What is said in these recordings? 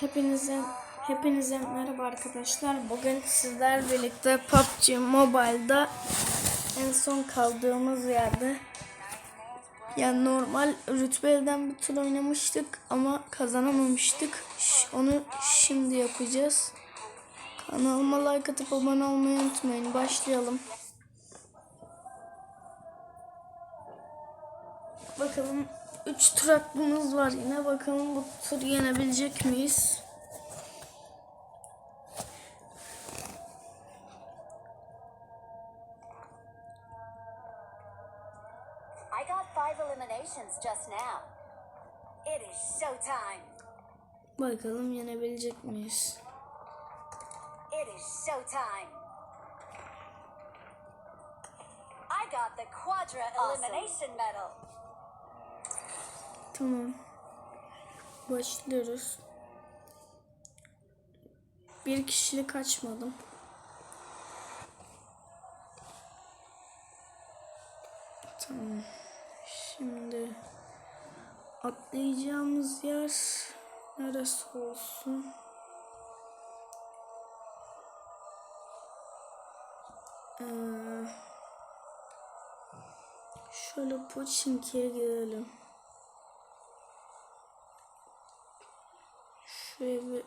Hepinize hepinize merhaba arkadaşlar. Bugün sizler birlikte PUBG Mobile'da en son kaldığımız yerde yani normal rütbeden bir tur oynamıştık ama kazanamamıştık. Onu şimdi yapacağız. Kanalıma like atıp abone olmayı unutmayın. Başlayalım. Bakalım 3 tur hakkımız var yine. Bakalım bu tur yenebilecek miyiz? I got five eliminations just now. It is showtime. Bakalım yenebilecek miyiz? It is showtime. I got the Quadra Elimination Medal. Tamam. Başlıyoruz. Bir kişilik açmadım. Tamam. Şimdi atlayacağımız yer neresi olsun? Ee, şöyle Pochinki'ye gidelim. Şuraya bir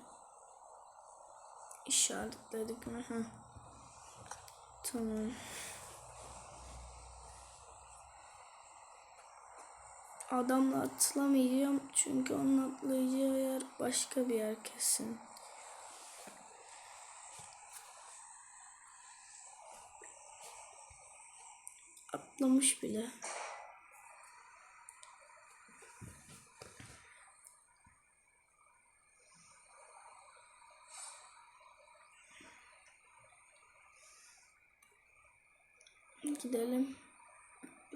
işaretledik mi? Heh. Tamam. Adamla atlamayacağım çünkü onun atlayacağı yer başka bir yer kesin. Atlamış bile. Gidelim.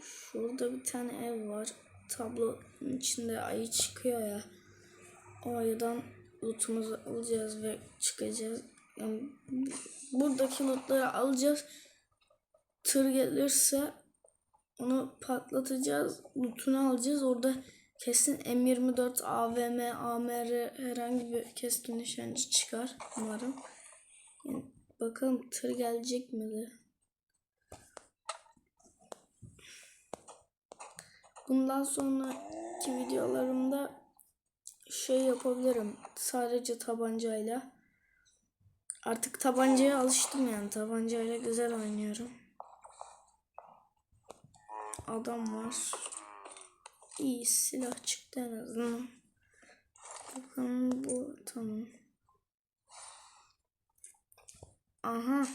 Şurada bir tane ev var. Tablonun içinde ayı çıkıyor ya. O ayıdan lootumuzu alacağız ve çıkacağız. Yani bu- buradaki lootları alacağız. Tır gelirse onu patlatacağız. Lootunu alacağız. Orada kesin M24, AVM, AMR herhangi bir keskin nişancı çıkar umarım. Yani bakalım tır gelecek mi de. Bundan sonraki videolarımda şey yapabilirim. Sadece tabancayla. Artık tabancaya alıştım yani. Tabancayla güzel oynuyorum. Adam var. İyi silah çıktı en azından. Bakalım bu tamam. Aha.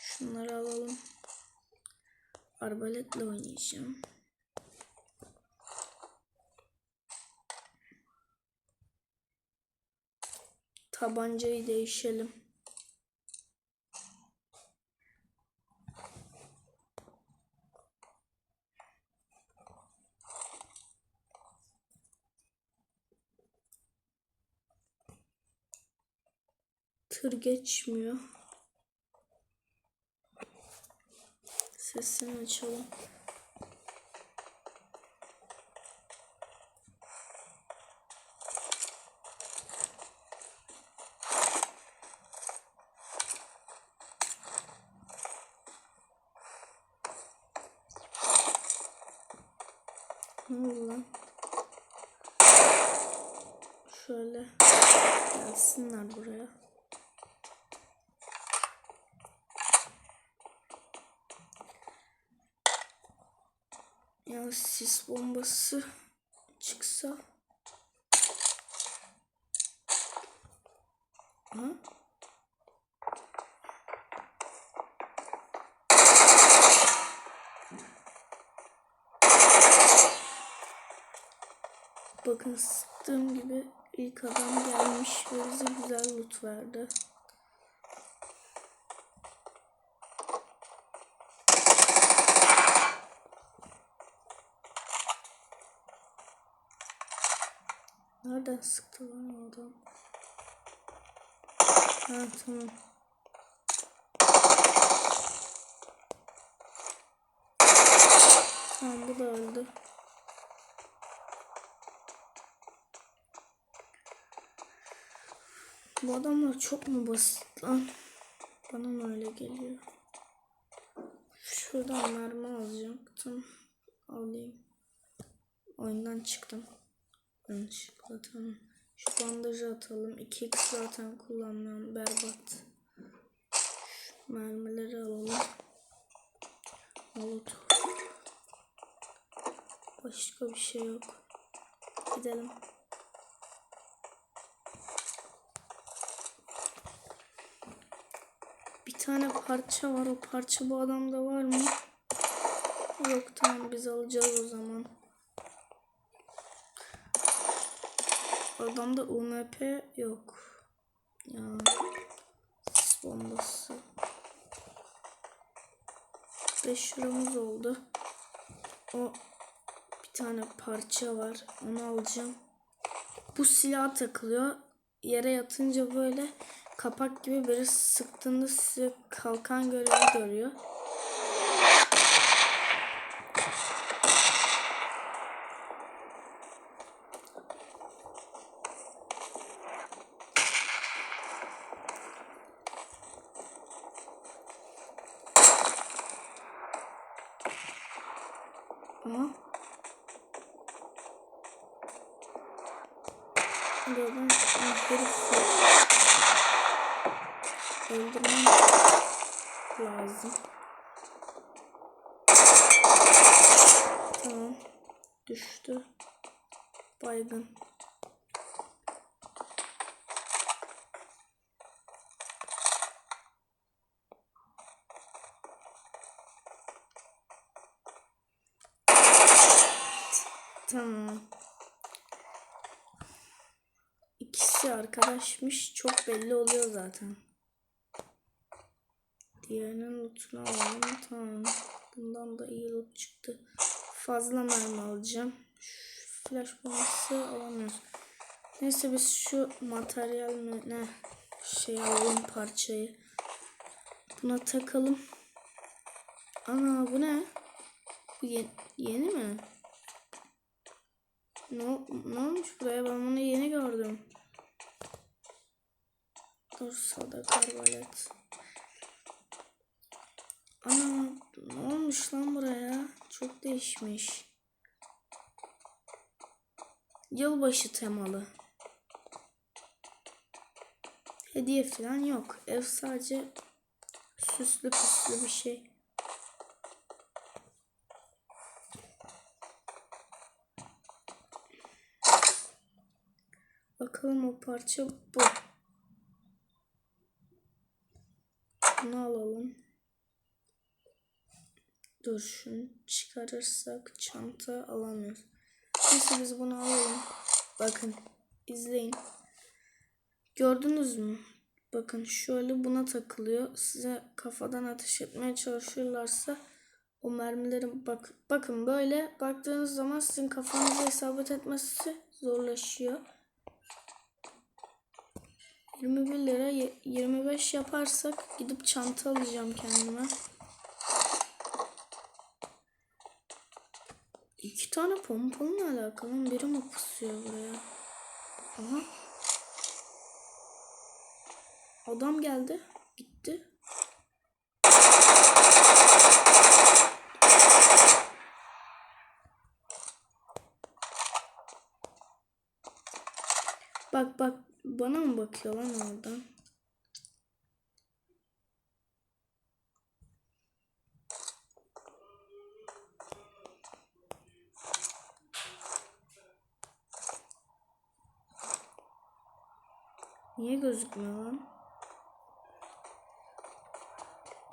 Şunları alalım. Arbaletle oynayacağım. Tabancayı değişelim. Tır geçmiyor. Sesini açalım. Ne oldu lan? Şöyle gelsinler buraya. Ya bombası çıksa. Ha? Bakın sıktığım gibi ilk adam gelmiş ve bize güzel loot verdi. Nereden sıktı lan o adam? Ha tamam. Tamam bu da öldü. Bu adamlar çok mu basit lan? Bana mı öyle geliyor? Şuradan mermi alacaktım. Alayım. Oyundan çıktım. Yanlışlıkla tamam. Şu bandajı atalım. 2x zaten kullanmıyorum. Berbat. Şu mermileri alalım. Molotov. Başka bir şey yok. Gidelim. Bir tane parça var. O parça bu adamda var mı? Yok tamam biz alacağız o zaman. Adamda UMP yok. Ya. Sis bombası. 5 liramız oldu. O bir tane parça var. Onu alacağım. Bu silah takılıyor. Yere yatınca böyle kapak gibi biri sıktığında size kalkan görevi görüyor. Ama Buradan herif öldürmem lazım. Tamam. Düştü. Baygın. Tamam. İkisi arkadaşmış. Çok belli oluyor zaten. Diğerinin lootunu alalım. Tamam. Bundan da iyi loot çıktı. Fazla mermi alacağım. Şu flash bombası alamıyoruz. Neyse biz şu materyal ne şey alalım parçayı. Buna takalım. Ana bu ne? Bu ye- yeni mi? Ne, ne olmuş buraya? Ben bunu yeni gördüm. Dur sadaka arbalet. Ana ne olmuş lan buraya? Çok değişmiş. Yılbaşı temalı. Hediye falan yok. Ev sadece süslü püslü bir şey. Bakalım o parça bu. Bunu alalım. Dur şunu çıkarırsak çanta alamıyoruz. Neyse biz bunu alalım. Bakın izleyin. Gördünüz mü? Bakın şöyle buna takılıyor. Size kafadan ateş etmeye çalışıyorlarsa o mermilerin bak bakın böyle baktığınız zaman sizin kafanıza isabet etmesi zorlaşıyor. 21 lira ye- 25 yaparsak gidip çanta alacağım kendime. İki tane pompalı ne alakalı? Biri mi pusuyor buraya? Aha. Adam geldi. Gitti. Bak bak bana mı bakıyor lan oradan? Niye gözükmüyor lan?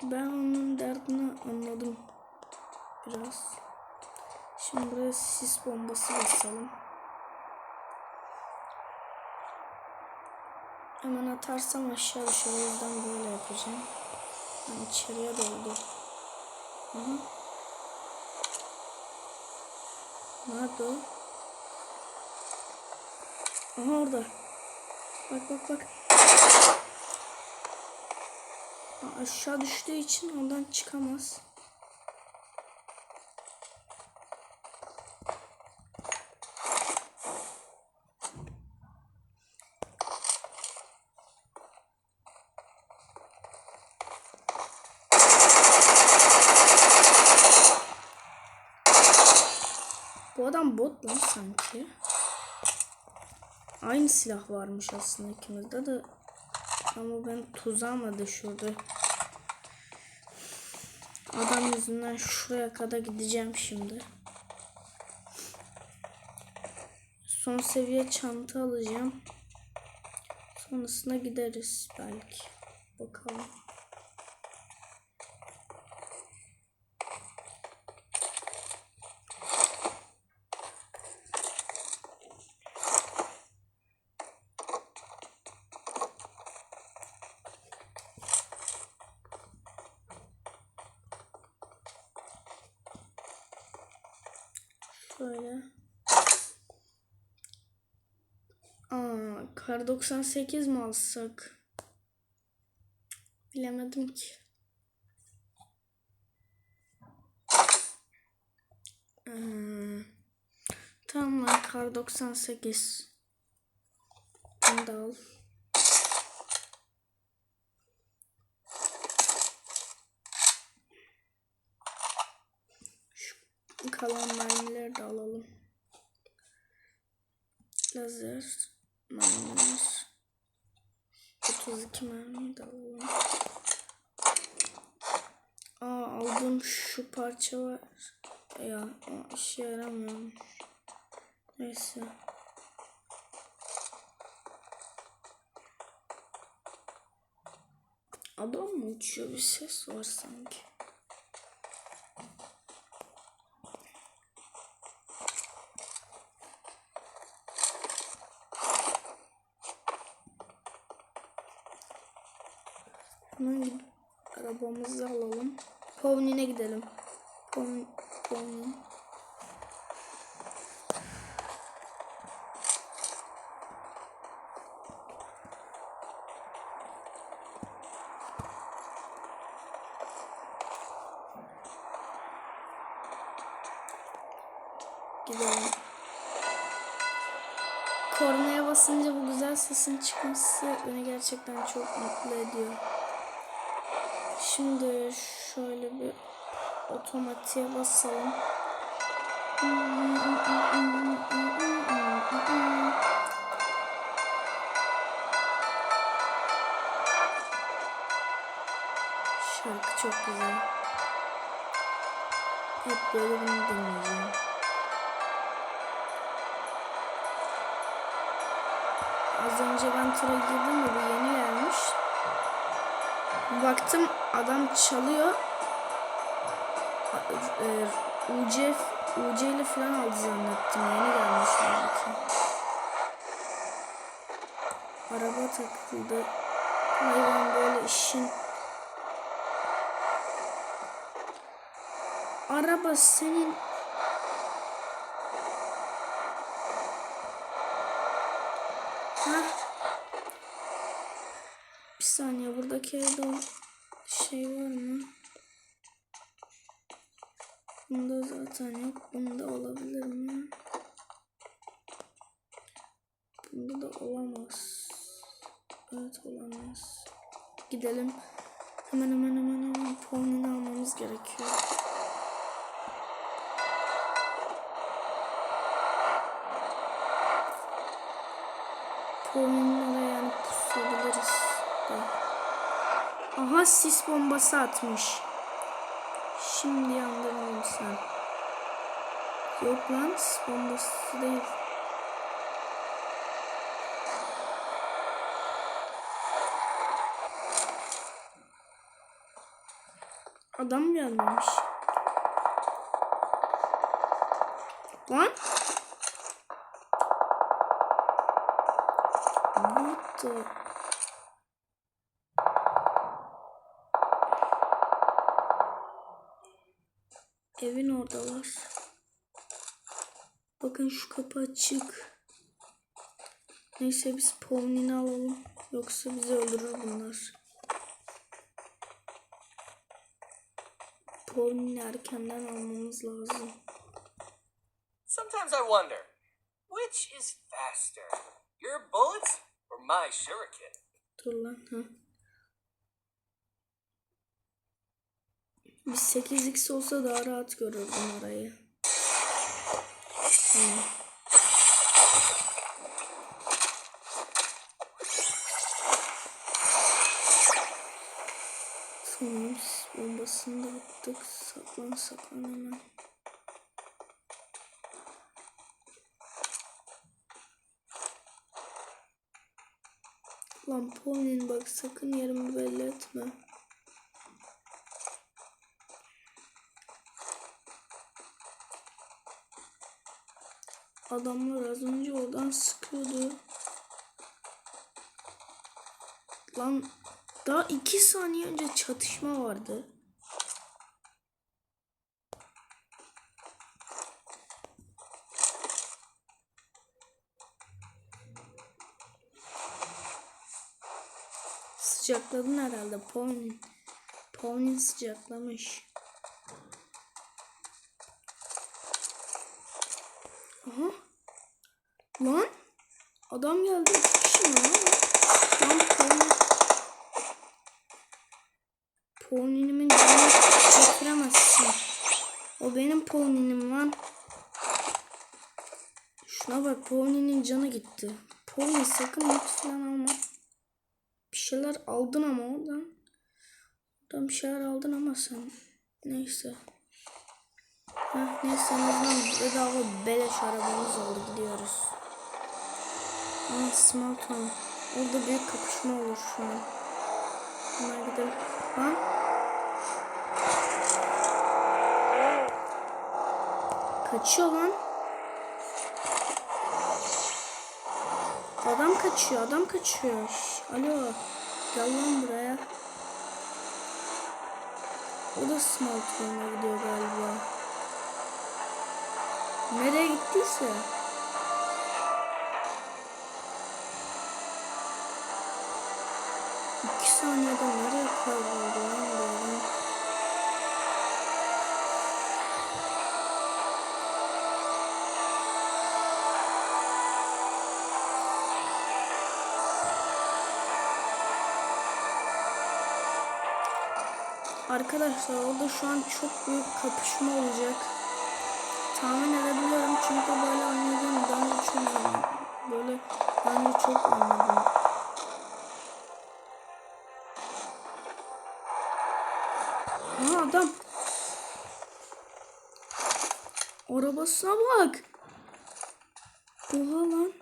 Ben onun derdini anladım. Biraz. Şimdi buraya sis bombası basalım. Hemen atarsam aşağı düşer. O yüzden böyle yapacağım. Ben içeriye doldu. Aha. Nerede o? Aha orada. Bak bak bak. Aşağı düştüğü için ondan çıkamaz. adam bot lan sanki. Aynı silah varmış aslında ikimizde de. Ama ben tuzağa mı düşürdü? Adam yüzünden şuraya kadar gideceğim şimdi. Son seviye çanta alacağım. Sonrasında gideriz belki. Bakalım. Şöyle. Aa, kar 98 mi alsak? Bilemedim ki. Hmm. Tamam kar 98. Bunu da al. Şu kalan mermileri de alalım. Lazer mermiler. 32 mermi de alalım. Aa aldığım şu parça var. Ya o işe yaramıyormuş. Neyse. Adam mı uçuyor? Bir ses var sanki. Gidip arabamızı alalım. Povnin'e gidelim. Povnin. Povnin. Gidelim. Kornaya basınca bu güzel sesin çıkması beni gerçekten çok mutlu ediyor. Şimdi şöyle bir otomatiğe basalım. Şarkı çok güzel. Hep böyle bunu dinleyeceğim. Az önce ben tura girdim de bu yeni gelmiş. Baktım adam çalıyor. E, UC, UC ile falan aldı zannettim. Yeni gelmiş halbuki. Araba takıldı. Hayvan böyle işin. Araba senin Ha? Bir saniye buradaki evde o şey var mı? Bunda zaten yok. Bunda olabilir mi? Bunda da olamaz. Evet olamaz. Gidelim. Hemen hemen hemen hemen puanını almamız gerekiyor. Puanını yani pusabiliriz. Aha sis bombası atmış. Şimdi yandırmayayım sen. Yok lan sis bombası değil. Adam gelmemiş. Lan. What the... Evin oradalar. Bakın şu kapı açık. Neyse biz Pony'ni alalım. Yoksa bizi öldürür bunlar. Pony'ni erkenden almamız lazım. Sometimes I wonder, which is faster, your bullets or my shuriken? Dur lan ha. Bir 8x olsa daha rahat görürdüm orayı. Tamam. Tamam. Bombasını da Saklan saklan hemen. Lan Pauline bak sakın yerimi belli etme. Adamlar az önce oradan sıkıyordu. Lan daha iki saniye önce çatışma vardı. Sıcakladın herhalde Pauline. Pauline sıcaklamış. Aha. Lan. Adam geldi. Kişi mi lan? Lan Pauline. Pauline'imin canını getiremezsin. O benim Pauline'im lan. Şuna bak Pauline'in canı gitti. Pauline sakın lütfen alma. Şeyler aldın ama oradan. Oradan bir şeyler aldın ama sen. Neyse. Heh, neyse en azından bedava beleş arabamız oldu gidiyoruz. Aa Small Town. Orada büyük kapışma olur şu an. Hemen gidelim. Lan. Kaçıyor lan. Adam kaçıyor, adam kaçıyor. Alo. Gel lan buraya. O da small town'a gidiyor galiba. Nereye gittiyse. İki saniyede Arkadaşlar orada şu an çok büyük kapışma olacak. Tahmin edebiliyorum çünkü böyle oynadığım daha önce çok zaman. Böyle daha önce çok oynadım. Aha adam. Arabasına bak. Oha lan.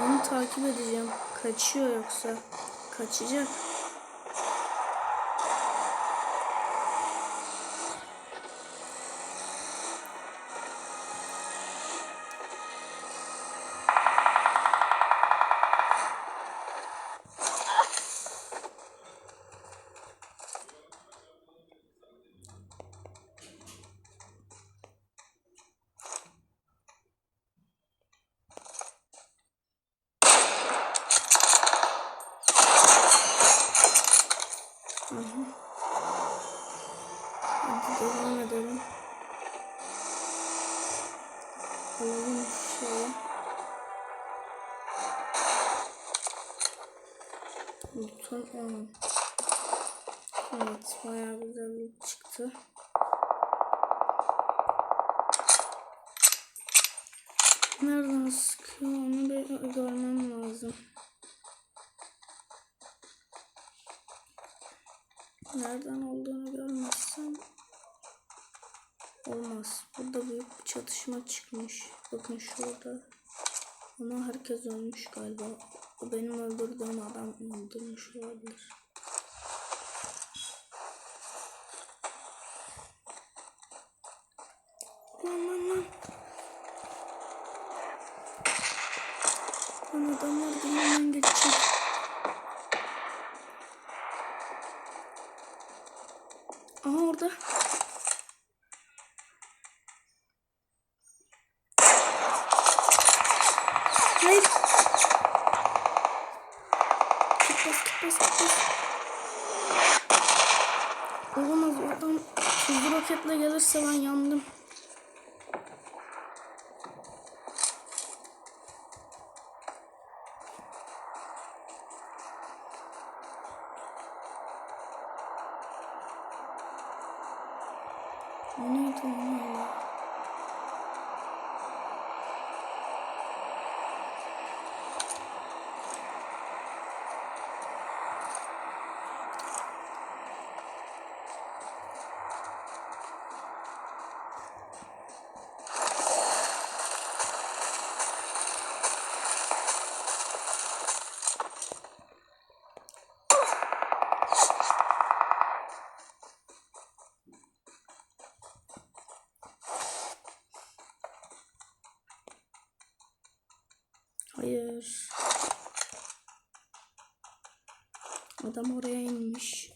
Onu takip edeceğim. Kaçıyor yoksa. 可其实 çıktı. Nereden sıkıyor onu bir görmem lazım. Nereden olduğunu görmezsem olmaz. Burada büyük bir çatışma çıkmış. Bakın şurada. Ama herkes ölmüş galiba. O benim öldürdüğüm adam öldürmüş olabilir. Lan lan lan. Lan adamlar bundan geçecek. Aha orada. Hayır. Gitmez gitmez gitmez. Olamaz o adam hızlı roketle gelirse ben yandım. O neydi lan öyle? Hayır. Adam oraya inmiş.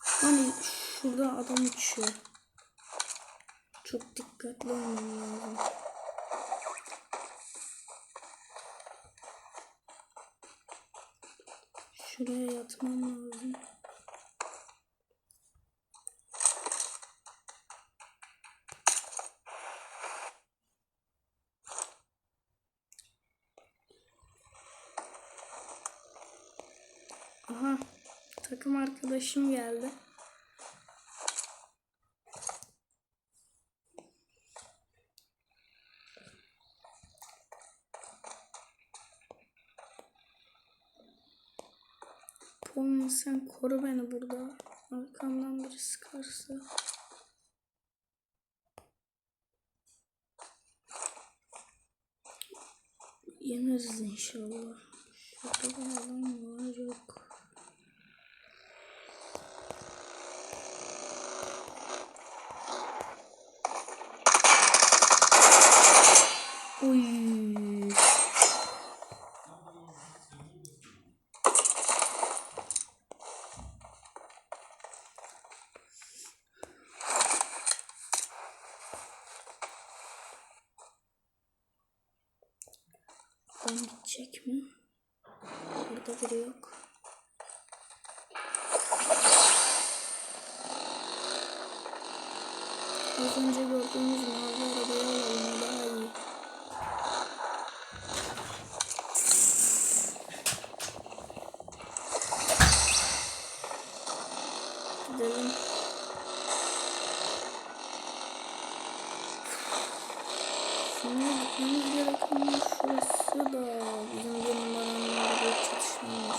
Hani şurada adam uçuyor. Çok dikkatli olmam lazım. Şuraya yatmam lazım. Aha arkadaşım geldi. Paul sen koru beni burada. Arkamdan biri sıkarsa. Yemez inşallah. Şurada bir adam var yok. Adam gidecek mi? Burada biri yok. Az önce gördüğümüz mavi arabayı alalım o daha iyi. Gidelim. Şimdi gitmemiz gereken yer şurası da bizim bir numaranın bir çatışmamız.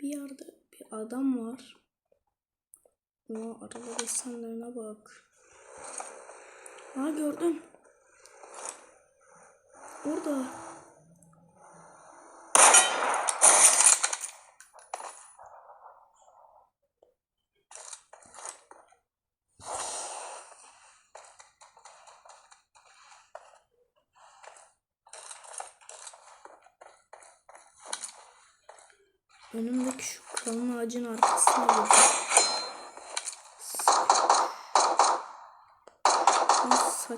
Bir yerde bir adam var. O araba desenlerine bak. Ha gördüm. Orada.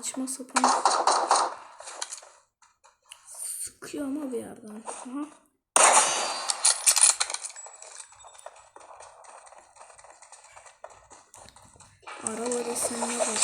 Saçma sapan sıkıyor ama bir yerden. Aha. Araba desenine bak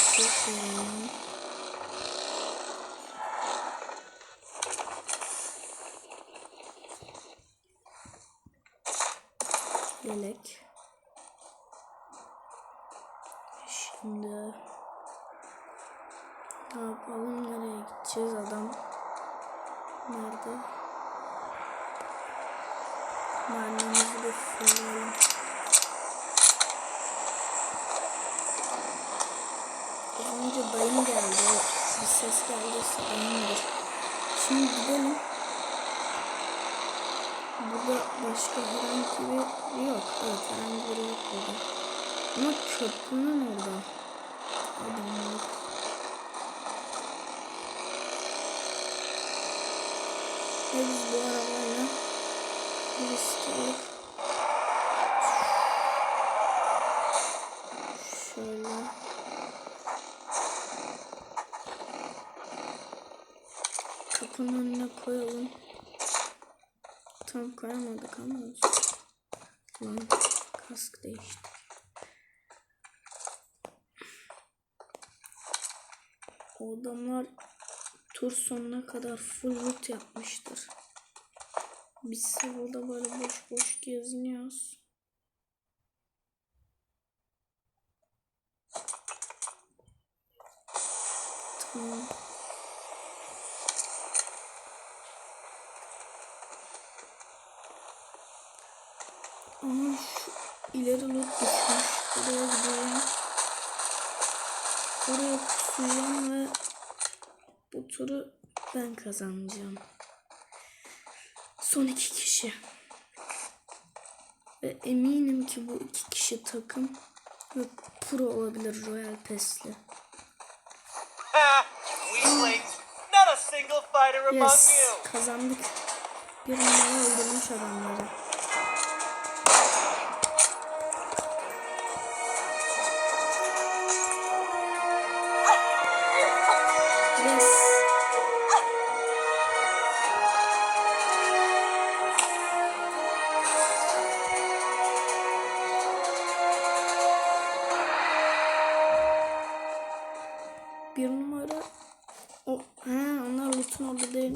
burada. Buradan yok. Ve biz bu arabayla risk alıp şöyle kapının önüne koyalım. Tam koyamadık ama. Lan kask değişti. O adamlar tur sonuna kadar full loot yapmıştır. Biz burada böyle boş boş geziniyoruz. Tamam. Ama şu ileri loot gitmiş. Buraya gidiyorum. Oraya pusacağım ve bu turu ben kazanacağım. Son iki kişi. Ve eminim ki bu iki kişi takım ve pro olabilir Royal among Yes, kazandık. Bir numara öldürmüş adamları.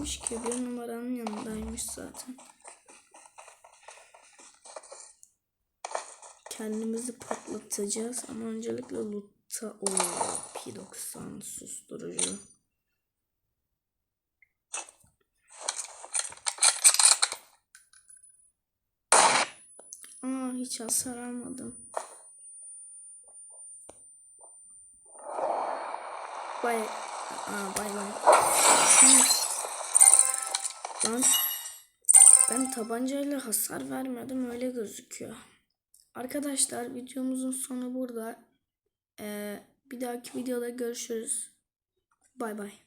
Değilmiş ki. Bir numaranın yanındaymış zaten. Kendimizi patlatacağız ama öncelikle loot'ta o P90 susturucu. Aa hiç hasar almadım. Bay Aa bay bay. Lan ben tabancayla hasar vermedim öyle gözüküyor. Arkadaşlar videomuzun sonu burada. Ee, bir dahaki videoda görüşürüz. Bay bay.